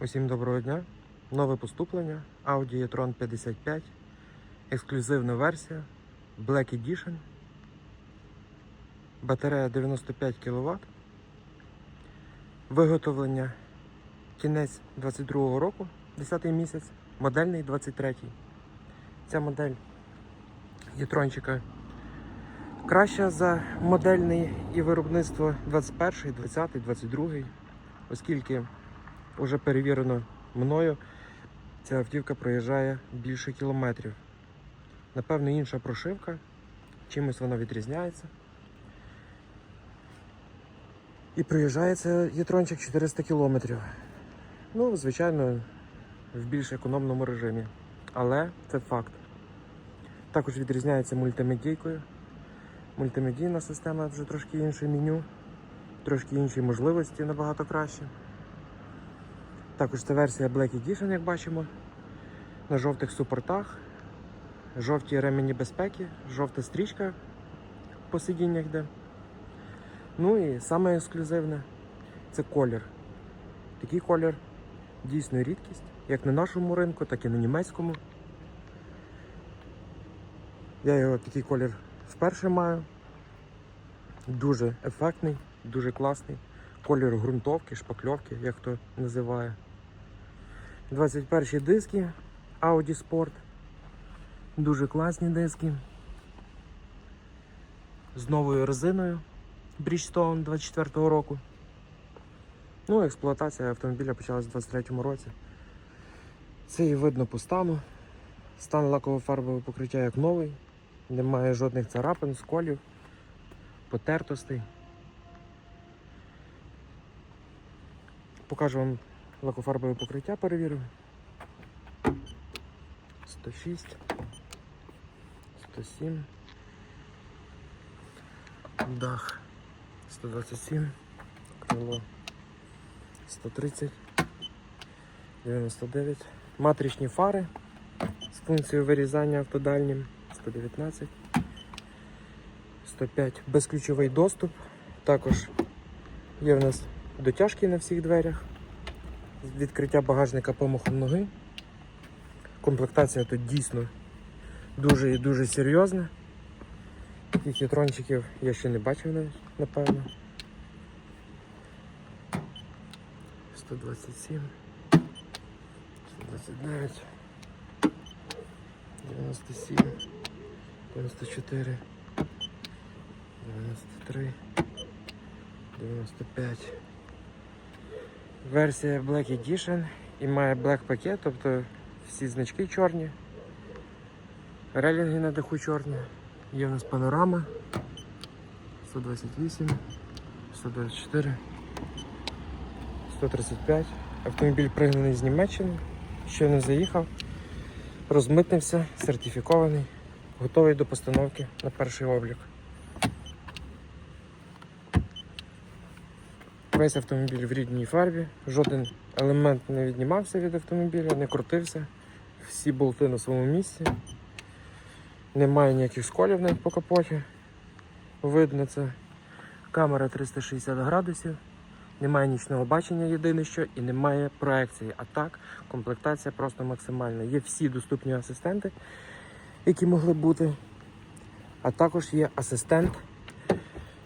Усім доброго дня. Нове поступлення Audi e-tron 55. Ексклюзивна версія Black Edition. Батарея 95 кВт. Виготовлення кінець 22 року, 10 місяць, модельний 23. Ця модель e-tronчика краща за модельний і виробництво 21, 20, 22, оскільки Уже перевірено мною, ця автівка проїжджає більше кілометрів. Напевно, інша прошивка, чимось вона відрізняється. І проїжджає це єтрончик 400 кілометрів. Ну, звичайно, в більш економному режимі. Але це факт. Також відрізняється мультимедійкою. Мультимедійна система вже трошки інше меню, трошки інші можливості набагато краще. Також це версія Black Edition, як бачимо. На жовтих супортах, жовті ремені безпеки, жовта стрічка по сидіннях йде. Ну і саме ексклюзивне це колір. Такий колір дійсно рідкість, як на нашому ринку, так і на німецькому. Я його такий колір вперше маю. Дуже ефектний, дуже класний. Колір ґрунтовки, шпакльовки, як хто називає. 21 диски Audi Sport. Дуже класні диски. З новою резиною Bridgestone 24 року. Ну, експлуатація автомобіля почалась у 23 році. Це і видно по стану. Стан лаково-фарбового покриття як новий. Немає жодних царапин, сколів, потертостей. Покажу вам лакофарбове покриття, перевірю. 106, 107, дах. 127, крило. 130, 99, матричні фари з функцією вирізання автодальнім 119, 105, безключовий доступ. Також є в нас дотяжки на всіх дверях, відкриття багажника помахом ноги. Комплектація тут дійсно дуже і дуже серйозна. Таких ятрончиків я ще не бачив навіть, напевно. 127, 129, 97, 94, 93, 95. Версія Black Edition і має Black пакет, тобто всі значки чорні. Релінги на даху чорні. Є в нас панорама 128, 124, 135. Автомобіль пригнаний з Німеччини, ще не заїхав, розмитнився, сертифікований, готовий до постановки на перший облік. Весь автомобіль в рідній фарбі, жоден елемент не віднімався від автомобіля, не крутився. Всі болти на своєму місці. Немає ніяких сколів навіть по капоті. Видно це. Камера 360 градусів. Немає нічного бачення єдине що і немає проекції. А так, комплектація просто максимальна. Є всі доступні асистенти, які могли бути. А також є асистент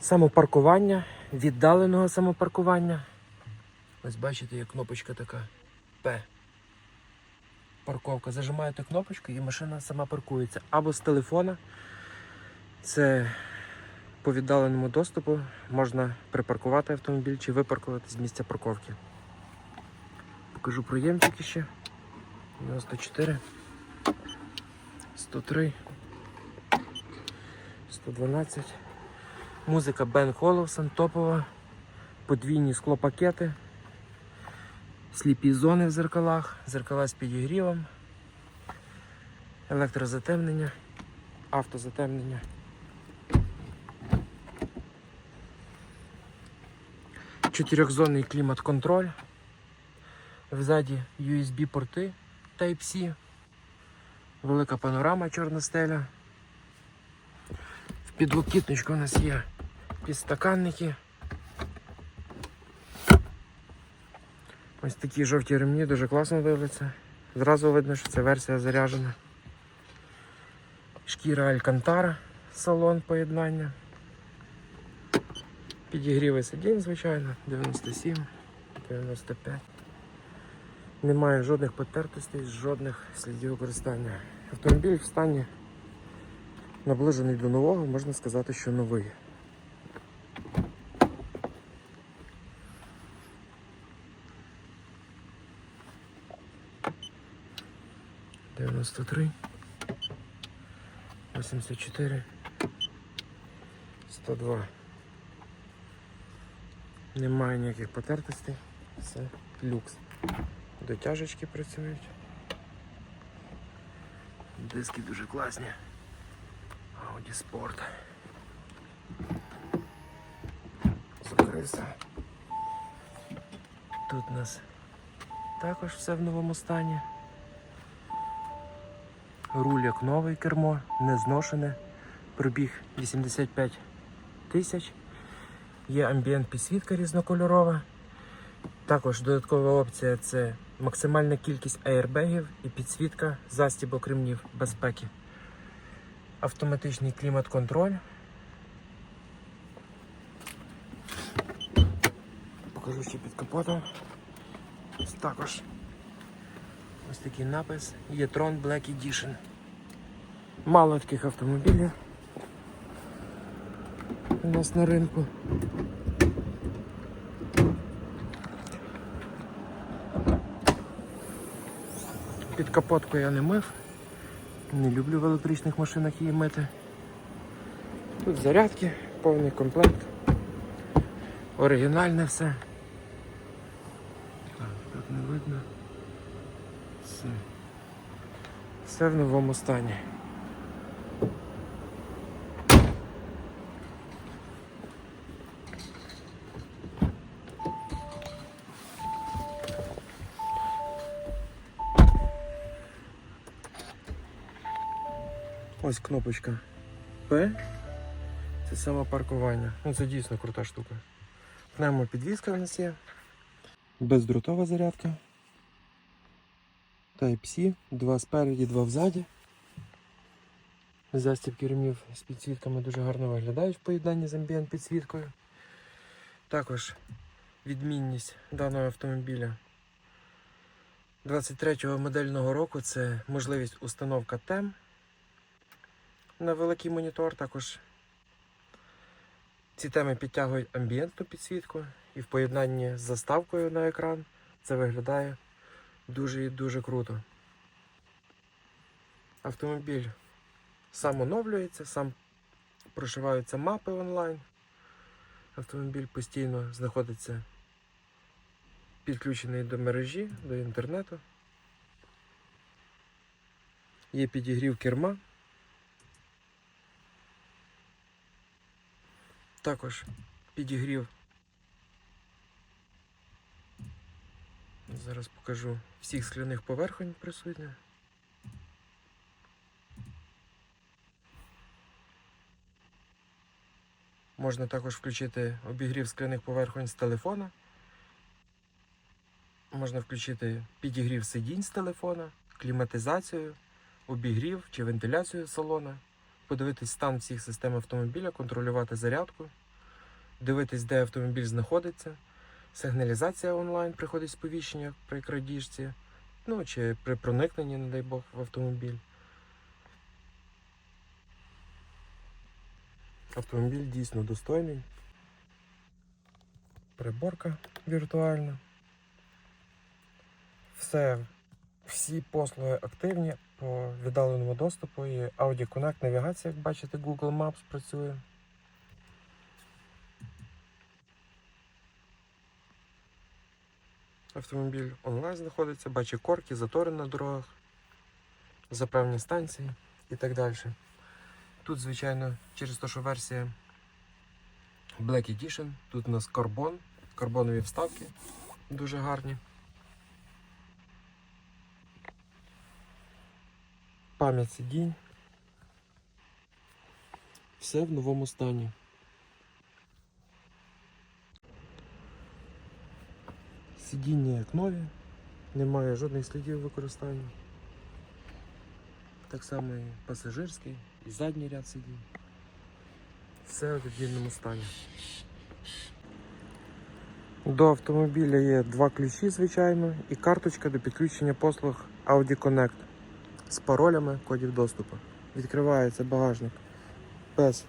самопаркування, віддаленого самопаркування. Ось бачите, є кнопочка така П. Парковка. Зажимаєте кнопочку і машина сама паркується. Або з телефона. Це по віддаленому доступу можна припаркувати автомобіль чи випаркувати з місця парковки. Покажу проємчики ще. 94, 103, 112. Музика Бен Холловсон, топова, подвійні склопакети, сліпі зони в зеркалах, зеркала з підігрівом, електрозатемнення, автозатемнення. Чотирьохзонний клімат-контроль. Взаді USB-порти Type-C, велика панорама чорна стеля. Підлокітничку у нас є підстаканники. Ось такі жовті ремні дуже класно дивляться. Зразу видно, що це версія заряджена. Шкіра Алькантара, салон поєднання. Підігріви сидінь, звичайно, 97, 95. Немає жодних потертостей, жодних слідів використання. Автомобіль в стані наближений до нового, можна сказати, що новий. Дев'яносто три. 84. 102. Немає ніяких потертостей. Все люкс. Дотяжечки працюють. Диски дуже класні. Audi Sport. Закрився. Тут у нас також все в новому стані. Руль як новий кермо, не зношене. Пробіг 85 тисяч. Є амбієнт підсвітка різнокольорова. Також додаткова опція це максимальна кількість аербегів і підсвітка застібок ремнів безпеки. Автоматичний клімат-контроль. Покажу ще під капотом. Ось також ось такий напис Єтрон Black Edition. Мало таких автомобілів у нас на ринку. Під капотку я не мив. Не люблю в електричних машинах її мити. Тут зарядки, повний комплект. Оригінальне все. Так, тут не видно. Все. Все в новому стані. Ось кнопочка П. Це саме паркування. Ну, це дійсно крута штука. Пневмопідвізка в нас є. Бездротова зарядка. Type-C, два спереді, два взаді. Застібки ремнів з підсвітками дуже гарно виглядають в поєднанні з амбієнт підсвіткою. Також відмінність даного автомобіля 23-го модельного року це можливість установка тем на великий монітор. Також ці теми підтягують амбієнтну підсвітку і в поєднанні з заставкою на екран це виглядає дуже і дуже круто. Автомобіль сам оновлюється, сам прошиваються мапи онлайн. Автомобіль постійно знаходиться підключений до мережі, до інтернету. Є підігрів керма. Також підігрів. Зараз покажу всіх скляних поверхонь присутня. Можна також включити обігрів скляних поверхонь з телефона. Можна включити підігрів сидінь з телефона, кліматизацію, обігрів чи вентиляцію салона, подивитись стан всіх систем автомобіля, контролювати зарядку, дивитись, де автомобіль знаходиться, сигналізація онлайн, приходить сповіщення при крадіжці, ну чи при проникненні, не дай Бог, в автомобіль. Автомобіль дійсно достойний. Приборка віртуальна. Все, всі послуги активні по віддаленому доступу і Audi Connect навігація, як бачите, Google Maps працює. Автомобіль онлайн знаходиться, бачить корки, затори на дорогах, заправні станції і так далі. Тут, звичайно, через те, що версія Black Edition, тут у нас карбон, карбонові вставки дуже гарні. Пам'ять сидінь. Все в новому стані. Сидіння як нові, немає жодних слідів використання. Так само і пасажирський, і задній ряд сидінь. Все в відмінному стані. До автомобіля є два ключі, звичайно, і карточка до підключення послуг Audi Connect з паролями кодів доступу. Відкривається багажник без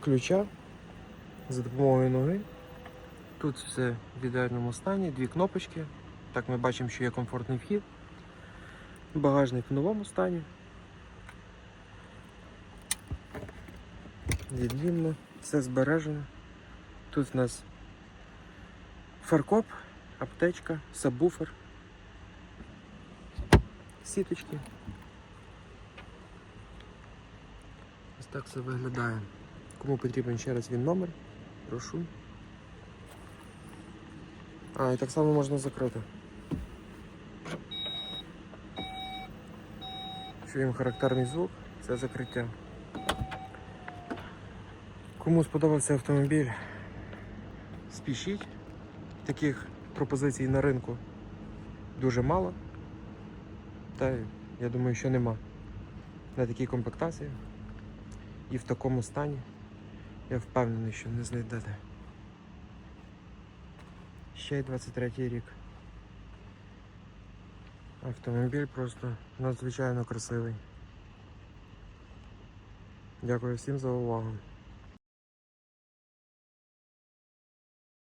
ключа за допомогою ноги. Тут все в ідеальному стані, дві кнопочки. Так ми бачимо, що є комфортний вхід. Багажник в новому стані. Відмінно, все збережено. Тут у нас фаркоп, аптечка, сабвуфер, сіточки. Ось так все виглядає. Кому потрібен ще раз він номер, прошу. А, і так само можна закрити. Чуємо характерний звук, це закриття. Кому сподобався автомобіль, спішіть. Таких пропозицій на ринку дуже мало. Та я думаю, що нема. На такій комплектації і в такому стані я впевнений, що не знайдете. Ще й 23 рік. Автомобіль просто надзвичайно красивий. Дякую всім за увагу.